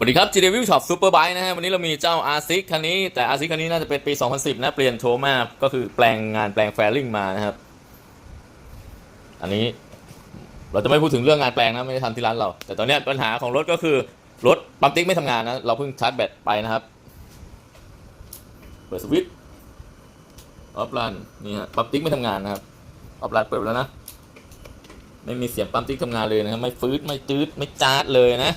สวัสดีครับ G Review Shop Super Bike นะฮะวันนี้เรามีเจ้า r 6คันนี้แต่ r 6คันนี้น่าจะเป็นปี 2010 นะเปลี่ยนโชว์มาก็คือแปลงงานแปลงแฟริ่งมานะครับ อันนี้เราจะไม่พูดถึงเรื่องงานแปลงนะไม่ได้ทำที่ร้านเรา แต่ตอนนี้ปัญหาของรถก็คือ รถปั๊มติ๊กไม่ทำงานนะ เราเพิ่งชาร์จแบตไปนะครับ เปิดสวิตช์ออฟไลันนี่ฮะปั๊มติ๊กไม่ทำงานนะครับออฟไลันเปิดแล้วนะไม่มีเสียงปั๊มติ๊กทำงานเลยนะครับไม่ฟื้นไม่จืดไม่จ้าดเลยนะ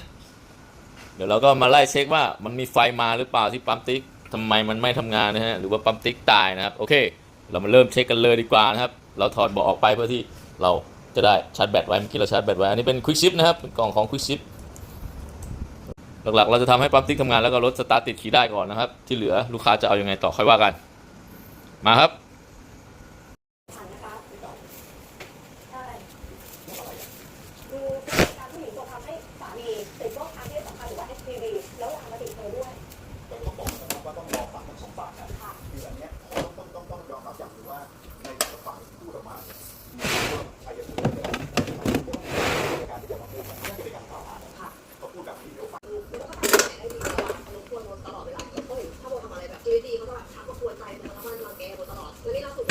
ดี๋ยวเราก็มาไล่เช็คว่ามันมีไฟมาหรือเปล่าที่ปั๊มติ๊กทำไมมันไม่ทำงานนะฮะหรือว่าปั๊มติ๊กตายนะครับโอเค เรามาเริ่มเช็คกันเลยดีกว่านะครับ เราถอดเบาะออกไปเพื่อที่เราจะได้ชาร์จแบตไว้เมื่อกี้เราชาร์จแบตไว้อันนี้เป็นควิกชิปนะครับเป็นกล่องของควิกชิปหลักๆ เราจะทำให้ปั๊มติ๊กทำงานแล้วก็รถสตาร์ทติดขี่ได้ก่อนนะครับ ที่เหลือลูกค้าจะเอายังไงต่อค่อยว่ากัน มาครับ ถ้าโบทำอะไรแบบดีๆเขาจะแบบทักมาควรใจโบแล้วมันรังแกโบตลอดแล้วนี่ล่าสุด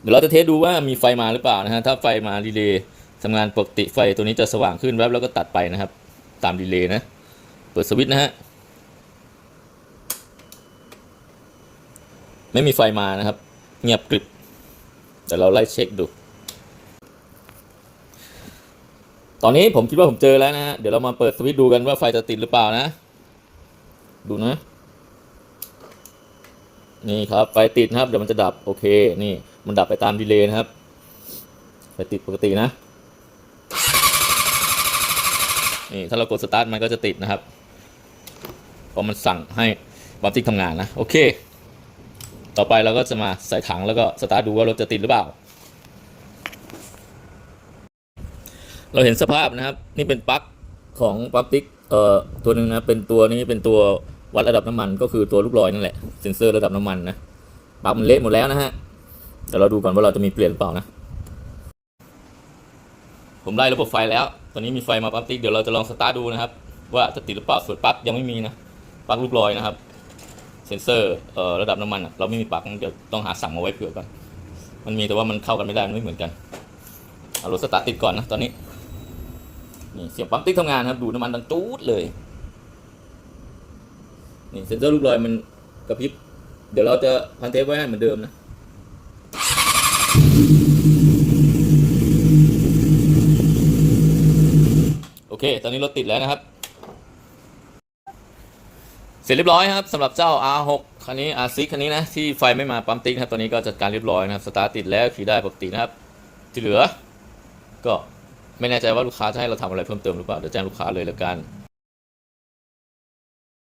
เดี๋ยวเราจะเทสดูว่ามีไฟมาหรือเปล่านะฮะถ้าไฟมาดีเลย์ทำงานปกติไฟตัวนี้จะสว่างขึ้นแวบแล้วก็ตัดไปนะครับ ตามดีเลย์นะ เปิดสวิตช์นะฮะไม่มีไฟมานะครับ เงียบกริบเดี๋ยวเราไล่เช็คดู ตอนนี้ผมคิดว่าผมเจอแล้วนะฮะเดี๋ยวเรามาเปิดสวิตช์ดูกันว่าไฟจะติดหรือเปล่านะ ดูนะ นี่ครับไฟติดนะครับ เดี๋ยวมันจะดับโอเคนี่ มันดับไปตามดีเลย์นะครับไฟติดปกตินะ นี่ถ้าเรากดสตาร์ทมันก็จะติดนะครับ เพราะมันสั่งให้บัมติ๊กทำงานนะ โอเค ต่อไปเราก็จะมาใส่ถังแล้วก็สตาร์ทดูว่ารถจะติดหรือเปล่า เราเห็นสภาพนะครับ นี่เป็นปลั๊กของปั๊มติ๊กเอ่อตัวหนึ่งนะเป็นตัวนี้เป็นตัววัดระดับน้ำมันก็คือตัวลูกลอยนั่นแหละเซ็นเซอร์ระดับน้ำมันนะปลั๊กมันเละหมดแล้วนะฮะ เดี๋ยวเราดูก่อนว่าเราจะมีเปลี่ยนหรือเปล่านะ ผมไล่ระบบไฟแล้ว ตอนนี้มีไฟมาปั๊มติ๊กเดี๋ยวเราจะลองสตาร์ทดูนะครับ ว่าจะติดหรือเปล่าส่วนปลั๊กยังไม่มีนะปลั๊กลูกลอยนะครับ เซ็นเซอร์เอ่อระดับน้ำมันเราไม่มีปลั๊กเดี๋ยวต้องหาสั่งมาไว้เผื่อก่อนมันมีแต่ว่ามันเข้ากันไม่ได้มันไม่เหมือนกันเอารถสตาร์ทติดก่อนนะตอนนี้นี่เสียงปั๊มติ๊กทำงานครับ ดูน้ำมันดังจู๊ดเลยนี่เซ็นเซอร์ลูกลอยมันกระพริบเดี๋ยวเราจะพันเทปไว้ให้เหมือนเดิมนะ เค ตอนนี้รถติดแล้วนะครับ เสร็จเรียบร้อยครับสำหรับเจ้า R6 คันนี้ R6 คันนี้นะ ที่ไฟไม่มาปั๊มติ๊กครับตอนนี้ก็จัดการเรียบร้อยนะครับ สตาร์ทติดแล้วขี่ได้ปกตินะครับ ที่เหลือ ก็ไม่แน่ใจว่าลูกค้าจะให้เราทำอะไรเพิ่มเติมหรือเปล่าเดี๋ยวแจ้งลูกค้าเลยแล้วกัน